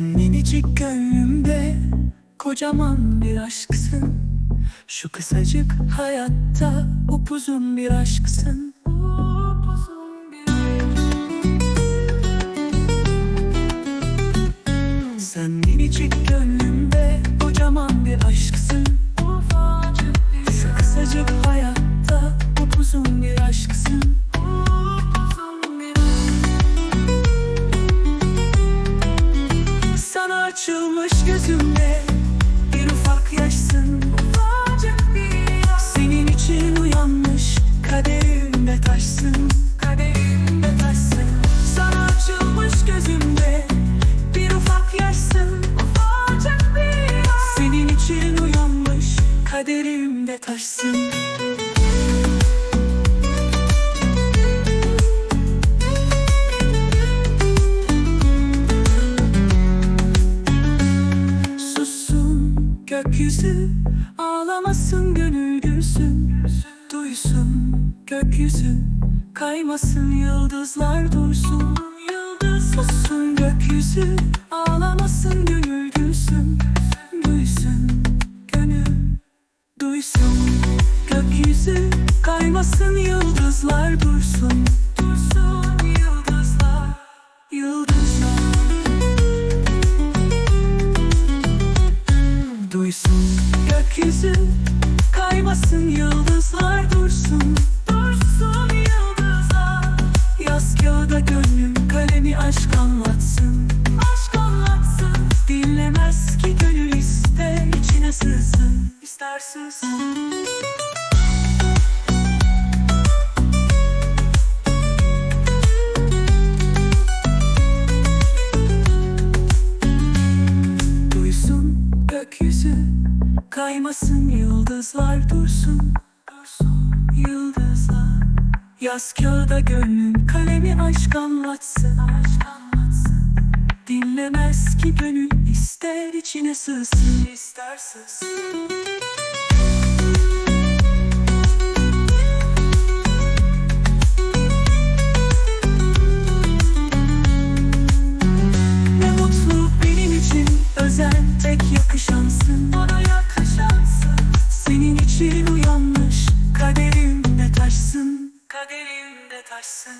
Sen minicik gönlümde kocaman bir aşksın. Şu kısacık hayatta upuzun bir aşksın. Sen minicik gönlümde kocaman bir aşksın. Şu kısacık hayatta upuzun bir aşksın. Açılmış gözümde bir ufak yaşsın. Ufacık bir yaş Senin için uyanmış kaderimde taşsın. Kaderimde taşsın. Sana açılmış gözümde bir ufak yaşsın. Ufacık bir yaş Senin için uyanmış kaderimde taşsın gökyüzü Ağlamasın gönül gülsün. Duysun gökyüzü Kaymasın yıldızlar dursun. Yıldız sussun gökyüzü Ağlamasın gönül gülsün. Duysun gönül Duysun. Gökyüzü Kaymasın yıldızlar dursun gökyüzü Kaymasın yıldızlar dursun. Dursun yıldızlar. Yaz kağıda gönlüm kalemi aşk anlatsın. Aşk anlatsın. Dinlemez ki gönül ister içine sığsın İster Duysun gökyüzü Kaymasın yıldızlar dursun. Yıldızlar. Yaz kağıda gönlün kalemi Aşk anlatsın. Dinlemez ki gönül ister içine sığsın ister sığsın kaderinde taşsın.